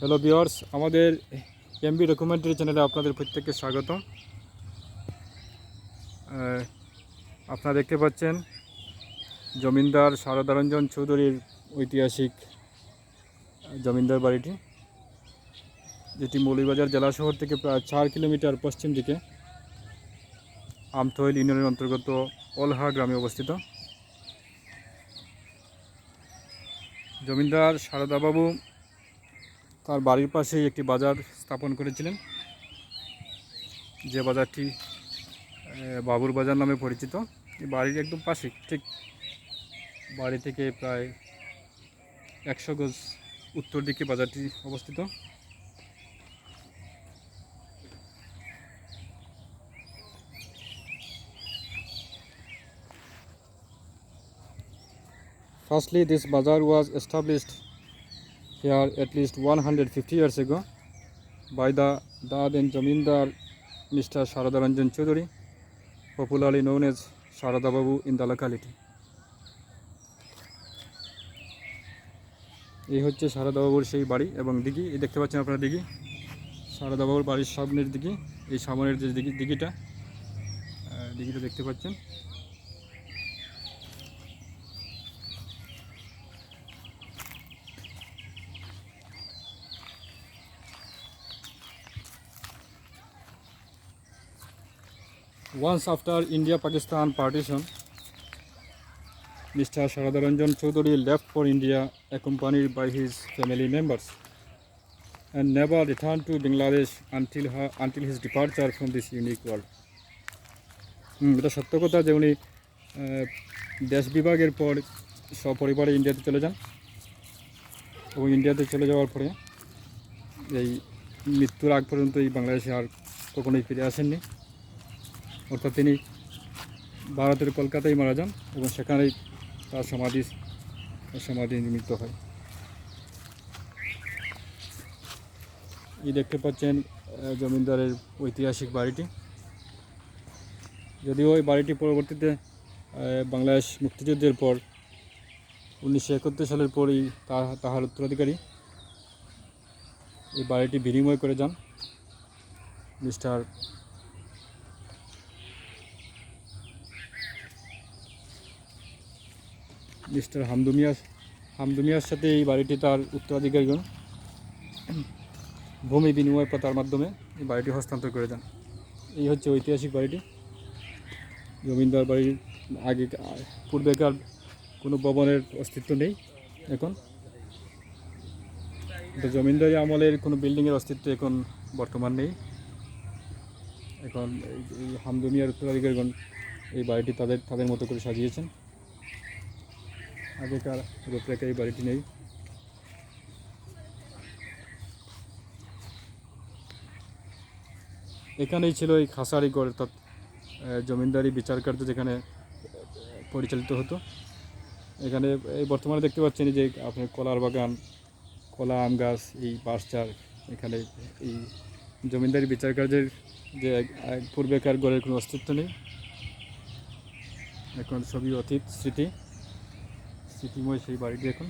Hello বিয়ার্স আমাদের MB documentary চ্যানেলে আপনাদের প্রত্যেককে স্বাগত আপনারা দেখতে পাচ্ছেন জমিনদার শারদারঞ্জন চৌধুরীর ঐতিহাসিক জমিনদার বাড়িটি, যেটি মৌলিবাজার জেলা শহর থেকে প্রায় চার কিলোমিটার পশ্চিম দিকে আমথইল ইউনিয়নের অন্তর্গত অলহা গ্রামে অবস্থিত। জমিনদার শারদাবাবু তার বাড়ির পাশেই একটি বাজার স্থাপন করেছিলেন। যে বাজারটি বাবুর বাজার নামে পরিচিত। বাড়ির একদম পাশে ঠিক বাড়ি থেকে প্রায় একশো গজ উত্তর দিকে বাজারটি অবস্থিত। Firstly, this bazaar was established here at least 150 years ago by the Dad and Jamindar Mr. Sharadaranjan Chaudhary, popularly known as Sharada Babu in the locality. এই হচ্ছে সারদা বাবুর সেই বাড়ি এবং দিঘি এই দেখতে পাচ্ছেন আপনারা দিঘি সারদা বাবুর বাড়ির সামনের দিঘি এই সামনের যে দিঘি দিঘিটা দিঘিটা দেখতে পাচ্ছেন once after India Pakistan partition mister Sarada Ranjan Chowdhury left for India a কোম্পানির by his family members and never return to Bangladesh until ah until his departure from this unique world এটা সত্য কথা যে উনি দেশ বিভাগের পর সপরিবারে ইন্ডিয়াতে চলে যান। এবং ইন্ডিয়াতে চলে যাওয়ার পরে এই মৃত্যুর আগ পর্যন্ত এই বাংলাদেশে আর কখনোই ফিরে আসেননি। অর্থাৎ তিনি ভারতের কলকাতায় মারা যান এবং সেখানেই তার সমাধি সমাধি নির্মিত হয়। এই দেখতে পাচ্ছেন জমিদারের ঐতিহাসিক বাড়িটি। যদিও এই বাড়িটি পরবর্তীতে বাংলাদেশ মুক্তিযুদ্ধের পর, উনিশশো একাত্তর সালের পরই তাহার উত্তরাধিকারী এই বাড়িটি বিনিময় করে যান। মিস্টার মিস্টার হামদুমিয়া হামদুমিয়ার সাথে এই বাড়িটি তার উত্তরাধিকারীগণ ভূমি বিনিময় প্রথার মাধ্যমে এই বাড়িটি হস্তান্তর করে দেন। এই হচ্ছে ঐতিহাসিক বাড়িটি। জমিদার বাড়ির আগে পূর্বেকার কোনো ভবনের অস্তিত্ব নেই এখন। জমিদারি আমলের কোনো বিল্ডিংয়ের অস্তিত্ব এখন বর্তমান নেই। এখন এই হামদুমিয়ার উত্তরাধিকারীগণ এই বাড়িটি তাদের তাদের মতো করে সাজিয়েছেন। আগেকার রূপরেখা এই বাড়িটি নেই। এখানেই ছিল এই খাসারি গড়, অর্থাৎ জমিদারি বিচার কার্য যেখানে পরিচালিত হতো। এখানে, এই বর্তমানে দেখতে পাচ্ছেন যে আপনার কলার বাগান, কলা, আম গাছ, এই বাঁশচার এখানে এই জমিদারি বিচার কার্যের যে পূর্বেকার গড়ের কোনো অস্তিত্ব নেই। এখন সবই অতীত, স্মৃতি। স্মৃতিময় সেই বাড়িটি এখন।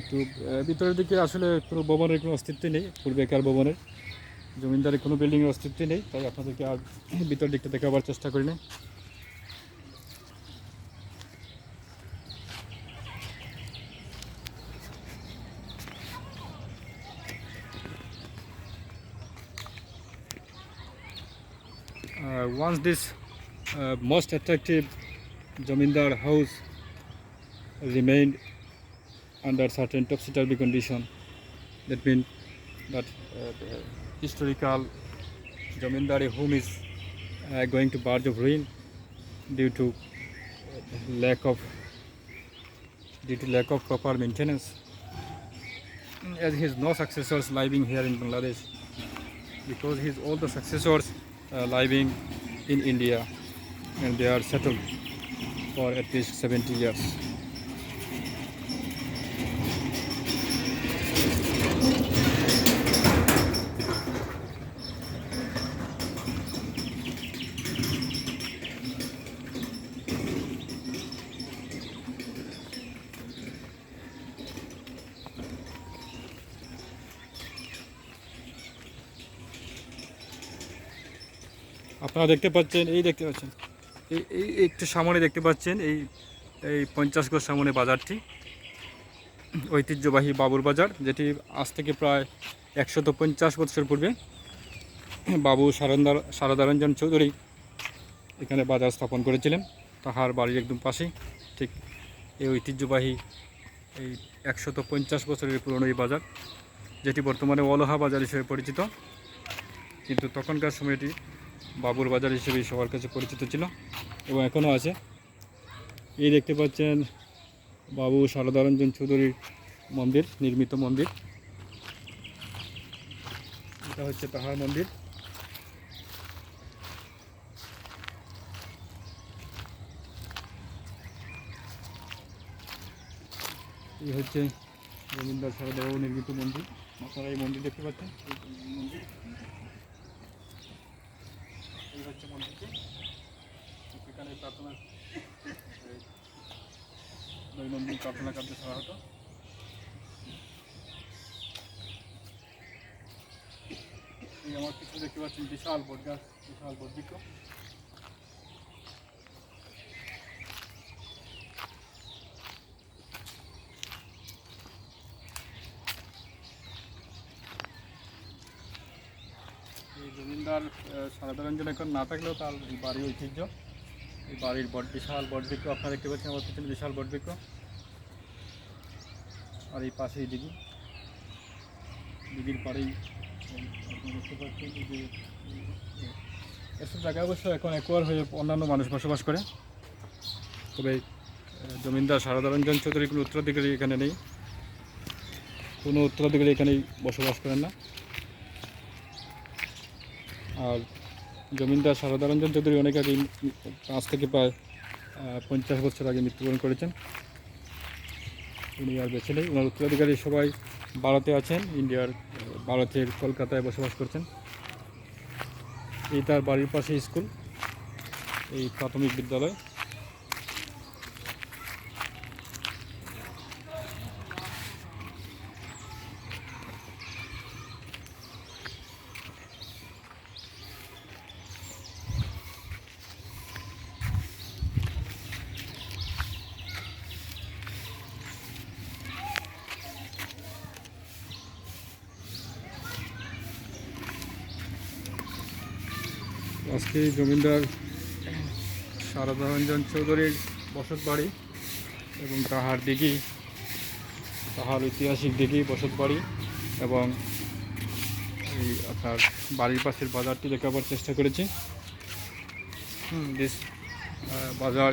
একটু ভিতরের দিকে আসলে কোনো ভবনের কোনো অস্তিত্ব নেই পূর্বেকার ভবনের। জমিদারের কোনো বিল্ডিংয়ের অস্তিত্ব নেই তাই আপনাদেরকে আর ভিতর দিকটা দেখাবার চেষ্টা করি না this uh, most attractive Jamindar house remained under certain topsy-turvy condition. That means that uh, historical Jamindari home is uh, going to verge of ruin due to uh, lack of due to lack of proper maintenance. As his no successors living here in Bangladesh, because his all the successors uh, living in India and they are settled for at least 70 years. अपना देखते बच्चे यही देखते बच्चे এই একটু সামনে দেখতে পাচ্ছেন, এই এই পঞ্চাশ গজ সামনে বাজারটি। ঐতিহ্যবাহী বাবুর বাজার, যেটি আজ থেকে প্রায় একশত পঞ্চাশ বছর পূর্বে বাবু সারন্দার সারদারঞ্জন চৌধুরী এখানে বাজার স্থাপন করেছিলেন। তাহার বাড়ির একদম পাশেই, ঠিক এই ঐতিহ্যবাহী এই একশত পঞ্চাশ বছরের পুরনো এই বাজার, যেটি বর্তমানে অলহা বাজার হিসেবে পরিচিত। কিন্তু তখনকার সময়টি বাবুর বাজার হিসেবে সবার কাছে পরিচিত ছিল এবং এখনও আছে। এই দেখতে পাচ্ছেন বাবু সারদারঞ্জন চৌধুরীর মন্দির, নির্মিত মন্দির। এটা হচ্ছে তাহার মন্দির। এই হচ্ছে রবীন্দ্র সারদাবাবু নির্মিত মন্দির। আপনারা এই মন্দির দেখতে পাচ্ছেন? মন্দির এই হচ্ছে মন্দিরকে এখানে প্রার্থনা দৈনন্দিন প্রার্থনা কার্য করা হতো। আমার কিছু দেখতে পাচ্ছেন বিশাল বট গাছ বিশাল বটবৃক্ষ। এই জমিদার সারদারঞ্জন এখন না থাকলেও তার বাড়ির ঐতিহ্য, এই বাড়ির বট, বিশাল বটবৃক্ষ আপনারা দেখতে পাচ্ছেন আমার পিছনে বিশাল বটবৃক্ষ আর এই পাশেই দিঘি। দিঘির পাড়েই এসব জায়গায় অবশ্য এখন একোয়ার হয়ে অন্যান্য মানুষ বসবাস করে। তবে জমিদার সারদারঞ্জন চৌধুরী কোনো উত্তরাধিকারী এখানে নেই। কোনো উত্তরাধিকারী এখানেই বসবাস করেন না। আর জমিদার সারদারঞ্জন চৌধুরী অনেক আগে পাঁচ থেকে প্রায় পঞ্চাশ বছর আগে মৃত্যুবরণ করেছেন। উনি আর বেছে নেই। ওনার উত্তরাধিকারী সবাই ভারতে আছেন, ইন্ডিয়ার ভারতের কলকাতায় বসবাস করছেন। এই তার বাড়ির পাশে স্কুল, এই প্রাথমিক বিদ্যালয়। আজকে জমিদার সারদারঞ্জন চৌধুরীর বসত বাড়ি এবং তাহার দিঘি তাহার ঐতিহাসিক দিঘি বসত বাড়ি এবং এই আপনার বাড়ির পাশের বাজারটি দেখাবার চেষ্টা করেছি। বাজার।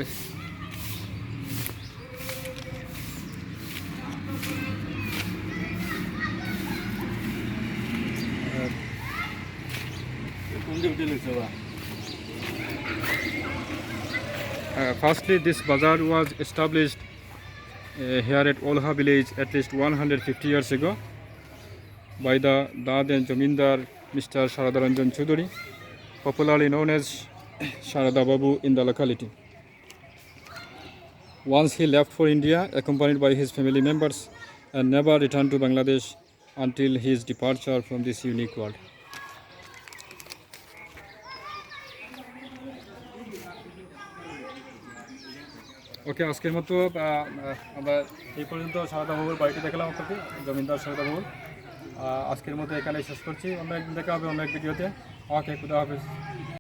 আহ, Uh, firstly, this bazaar was established uh, here at Olha village at least 150 years ago by the Dad and Jamindar Mr. Sharadaranjan Chuduri, popularly known as Sharada Babu in the locality. Once he left for India, accompanied by his family members, and never returned to Bangladesh until his departure from this unique world. ওকে, আজকের মতো আমরা এই পর্যন্ত সারদা বাবুর বাড়িটি দেখলাম আপনাকে জমিদার সারদা বাবুর আজকের মতো এখানে শেষ করছি। অন্য একদিন দেখা হবে অন্য এক ভিডিওতে। ওকে, খুদা হাফেজ।